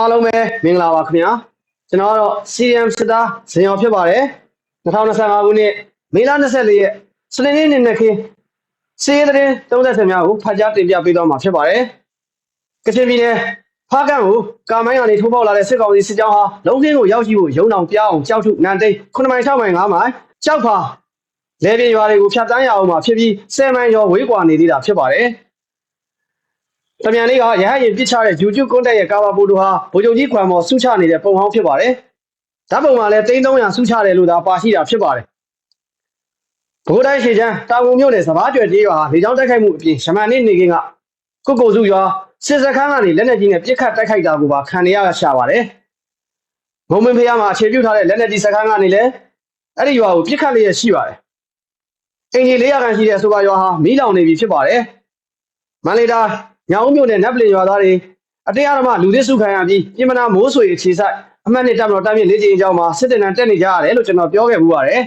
အားလုံးပဲမင်္ဂလာပါခင်ဗျာကျွန်တော်ကတော့ CM စစ်သားဇင်ရော်ဖြစ်ပါတယ်2025ခုနှစ်မေလ24ရက်စနေနေ့နေ့နဲ့ခင်းစီးရဲတဲ့30များကိုဖတ်ကြားတင်ပြပေးသွားမှာဖြစ်ပါတယ်ကချင်ပြည်နယ်ဖားကန့်ကိုကာမိုင်းကနေထိုးပေါက်လာတဲ့စစ်ကောင်စီစစ်ကြောင်းဟာလုံးခင်းကိုရောက်ရှိဖို့ရုံအောင်ပြောင်းအောင်ကြောက်ထုနန်သိန်း9မိုင်6မိုင်5မိုင်ကြောက်ဖာလေပြေရွာတွေကိုဖြတ်တန်းရအောင်မှာဖြစ်ပြီး10မိုင်ကျော်ဝေးကွာနေသေးတာဖြစ်ပါတယ် တမြန်လေးကရဟရင်ပြစ်ချတဲ့ဂျူဂျူကွန်တက်ရဲ့ကာဘာပိုတိုဟာဗိုလ်ချုပ်ကြီးခွန်မော်ဆုချနေတဲ့ပုံဟောင်းဖြစ်ပါတယ်ဓာတ်ပုံမှာလည်း3300ဆုချတယ်လို့သာပါရှိတာဖြစ်ပါတယ်ဘိုးတိုင်းရှေချမ်းတာဝန်မြို့နယ်စဘာကျွယ်ကြီးရွာဟာလေကြောင်းတိုက်ခိုက်မှုအပြင်ရှမန်နေနေကင်းကကုတ်ကိုစုရွာစစ်စခန်းကနေလက်နက်ကြီးနဲ့ပြစ်ခတ်တိုက်ခိုက်တာကိုပါခံရရရှာပါတယ်မုံမင်းဖျားမှာအခြေပြုထားတဲ့လက်နက်ကြီးစခန်းကနေလည်းအဲ့ဒီရွာကိုပြစ်ခတ်လျက်ရှိပါတယ်အင်ဂျီ400ခန့်ရှိတဲ့ဆိုပါရွာဟာမီးလောင်နေပြီဖြစ်ပါတယ်မန္တလေးတိုင်း ညောင်ဦးမြို့နယ်နတ်ပလင်ရွာသားတွေအတရားဓမ္မလူသစ်စုခံရပြီးပြင်မနာမိုးဆွေအခြေဆိုင်အမှတ်နဲ့တပ်မတော်တပ်မြင့်လေးချိန်အကြောင်းမှာစစ်တပ်နဲ့တက်နေကြရတယ်လို့ကျွန်တော်ပြောခဲ့မှုပါတယ်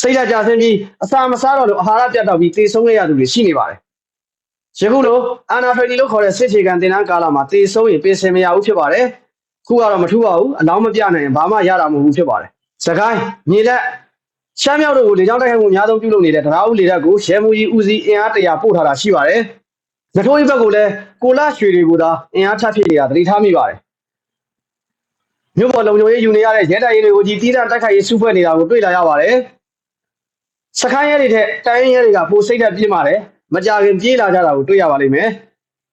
စိတ်ဓာတ်ကြဆင်းပြီးအစာမစားတော့လို့အာဟာရပြတ်တော့ပြီးသေဆုံးခဲ့ရသူတွေရှိနေပါတယ်ယခုလိုအာနာဖရီလို့ခေါ်တဲ့စစ်ချေကန်တင်တန်းကာလမှာသေဆုံးရင်ပြင်ဆင်မရဘူးဖြစ်ပါတယ်ခုကတော့မထူပါဘူးအလောင်းမပြနိုင်ရင်ဘာမှရတာမဟုတ်ဘူးဖြစ်ပါတယ်စကိုင်းမြေလက်ရှမ်းမြောက်တို့ကိုလေကြောင်းတိုက်ခိုက်မှုအများဆုံးပြုလုပ်နေတဲ့တရားဦးလေတပ်ကိုရဲမူကြီးဦးစီးအင်အားတရာပို့ထားတာရှိပါတယ်။ ငထိုးကြီးဘက်ကိုလည်းကိုလာရွှေတွေကိုသာအင်အားထပ်ဖြစ်နေတာသတိထားမိပါတယ်။မြို့ပေါ်လုံခြုံရေးယူနေရတဲ့ရဲတပ်ရင်းတွေကိုကြီးတီးတန့်တိုက်ခိုက်ရေးစုဖွဲ့နေတာကိုတွေ့လာရပါတယ်။စခိုင်းရဲတွေထက်တိုင်းရဲတွေကပိုစိတ်သက်ပြေးပါတယ်။မကြခင်ပြေးလာကြတာကိုတွေ့ရပါလိမ့်မယ်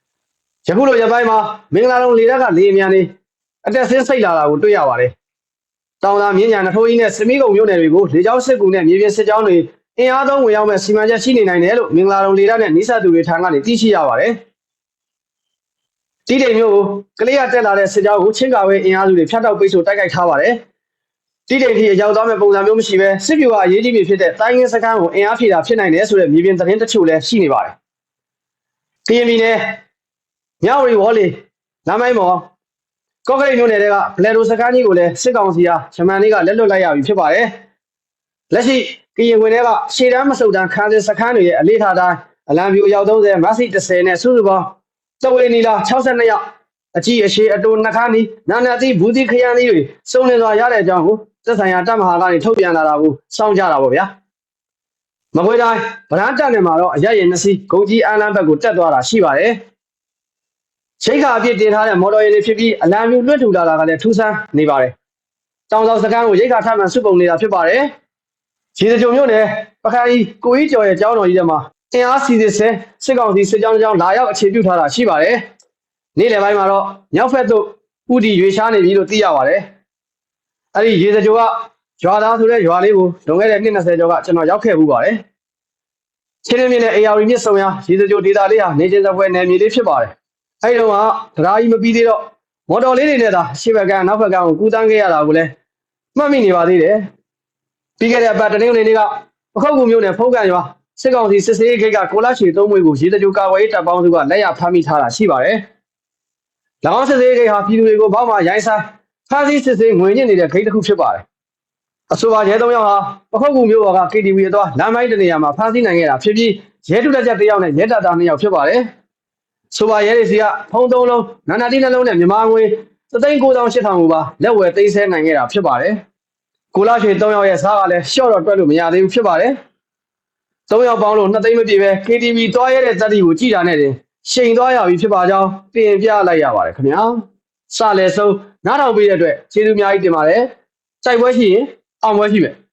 ။ယခုလိုရပိုင်းမှာမင်္ဂလာလုံးလေတပ်ကလေအမြန်နေအတက်ဆင်းစိတ်လာတာကိုတွေ့ရပါတယ်။တောင်သာမြင်းညာနထိုးကြီးနဲ့စမီးကုံမြို့နယ်တွေကိုလေကြောင်းစစ်ကူနဲ့မြေပြင်စစ်ကြောင်းတွေ အင်အားသုံးဝင်ရောက်မဲ့စီမံချက်ရှိနေနိုင်တယ်လို့မင်္ဂလာတုံလေတပ်နဲ့နိစသူတွေထံကနေသိရှိရပါတယ်။ဒီတိမ်မျိုးကိုကလေးရတက်လာတဲ့စစ်ကြောင်းကိုချင်းကာဝဲအင်အားစုတွေဖျက်တောက်ပိတ်ဆို့တိုက်ခိုက်ထားပါတယ်။ဒီတိမ်ထိအရောက်သွားမဲ့ပုံစံမျိုးမရှိဘဲစစ်ပြူဟာအရေးကြီးပြီဖြစ်တဲ့တိုင်းရင်းစခန်းကိုအင်အားဖြည့်တာဖြစ်နိုင်တယ်ဆိုတဲ့မြေပြင်သတင်းတချို့လည်းရှိနေပါတယ်။ကရင်ပြည်နယ်မြောက်ရီဝေါ်လီလမ်းမိုင်းပေါ်ကော့ကရိတ်မြို့နယ်ကဘလက်ဒိုစခန်းကြီးကိုလည်းစစ်ကောင်စီဟာဂျမန်လေးကလက်လွတ်လိုက်ရပြီဖြစ်ပါတယ်။လက်ရှိ ကရင်ဝင်တွေကရှေ့တန်းမစုံတန်းခန်းစစခန်းတွေရဲ့အလေးထားတိုင်းအလံပြူအယောက်30မက်ဆီ30နဲ့စုစုပေါင်းတဝေနီလာ62ယောက်အကြီးအရှိအတူနှခမ်းနီနာနာတိဘူးတိခရမ်းလေးတွေစုံလင်စွာရတဲ့အကြောင်းကိုသက်ဆိုင်ရာတပ်မဟာကနေထုတ်ပြန်လာတာကိုစောင့်ကြတာပေါ့ဗျာမကွေးတိုင်းဗရန်တက်နယ်မှာတော့အရရင်နှစ်စီးဂုံကြီးအန်းလန်းဘက်ကိုတက်သွားတာရှိပါတယ်ချိတ်ခါအပြစ်တင်ထားတဲ့မော်တော်ယာဉ်တွေဖြစ်ပြီးအလံပြူလွတ်ထူလာတာကလည်းထူးဆန်းနေပါတယ်တောင်ဆောင်စခန်းကိုရိတ်ခါထပ်မှန်စုပုံနေတာဖြစ်ပါတယ် ခြေစကြုံမြို့နယ်ပခိုင်ကိုကြီးကျော်ရဲ့ကျောင်းတော်ကြီးထဲမှာအင်အားစီစစ်ဆဲစစ်ကောင်စီစစ်ကြောင်းတစ်ကြောင်းလာရောက်အခြေပြုထားတာရှိပါတယ်။နေ့လယ်ပိုင်းမှာတော့မြောက်ဖက်သို့ဥတီရွေရှားနေပြီလို့သိရပါတယ်။အဲ့ဒီရေစကြိုကရွာသားဆိုတဲ့ရွာလေးကိုလွန်ခဲ့တဲ့နှစ်20ကျော်ကကျွန်တော်ရောက်ခဲ့မှုပါတယ်။ချင်းရင်းမြစ်နဲ့အေယာဝတီမြစ်ဆုံရာရေစကြိုဒေတာလေးဟာနေချင်းစပွဲနယ်မြေလေးဖြစ်ပါတယ်။အဲ့ဒီတော့ကဒရာကြီးမပြီးသေးတော့မော်တော်လေးတွေနဲ့သာရှေ့ဘက်ကနောက်ဘက်ကကိုကူးတန်းခဲ့ရတာကိုလည်းမှတ်မိနေပါသေးတယ်။ ပြီးခဲ့တဲ့အပတ်တနင်္ဂနွေနေ့ကပခုတ်ကူမြို့နယ်ဖုံးကန်ရွာစစ်ကောင်စီစစ်စေးဂိတ်ကကိုလာချီသုံးမွေကိုရေတကြိုကာဝေးတပ်ပေါင်းစုကလက်ရဖမ်းမိထားတာရှိပါတယ်။၎င်းစစ်စေးဂိတ်ဟာပြည်သူတွေကိုဘောက်မှရိုင်းဆိုင်ဖမ်းဆီးစစ်စေးငွေညစ်နေတဲ့ဂိတ်တစ်ခုဖြစ်ပါတယ်။အဆိုပါရဲသုံးယောက်ဟာပခုတ်ကူမြို့ပေါ်က KTV အသွားလမ်းမိုင်းတနေရာမှာဖမ်းဆီးနိုင်ခဲ့တာဖြစ်ပြီးရဲထုတက်ချက်တစ်ယောက်နဲ့ရဲတပ်သားနှစ်ယောက်ဖြစ်ပါတယ်။ဆိုပါရဲတွေစီကဖုံးသုံးလုံးနာနာတိနှလုံးနဲ့မြန်မာငွေ3,98000ကိုပါလက်ဝယ်သိမ်းဆည်းနိုင်ခဲ့တာဖြစ်ပါတယ်။ ကိုလာရွှေ3ယောက်ရဲ့စားကလည်းရှော့တော့တွက်လို့မရသေးဘူးဖြစ်ပါတယ်။3ယောက်ပေါင်းလို့2သိန်းမပြည့်ပဲ KTV တွားရတဲ့တက်တီကိုကြည်တာနဲ့တင်ရှိန်သွားရပြီဖြစ်ပါကြောင်းတင်ပြလိုက်ရပါတယ်ခင်ဗျာ။စလဲဆုံးနားထောင်ပေးတဲ့အတွက်ကျေးဇူးအများကြီးတင်ပါတယ်။စိုက်ပွဲရှိရင်အောင်ပွဲရှိမယ်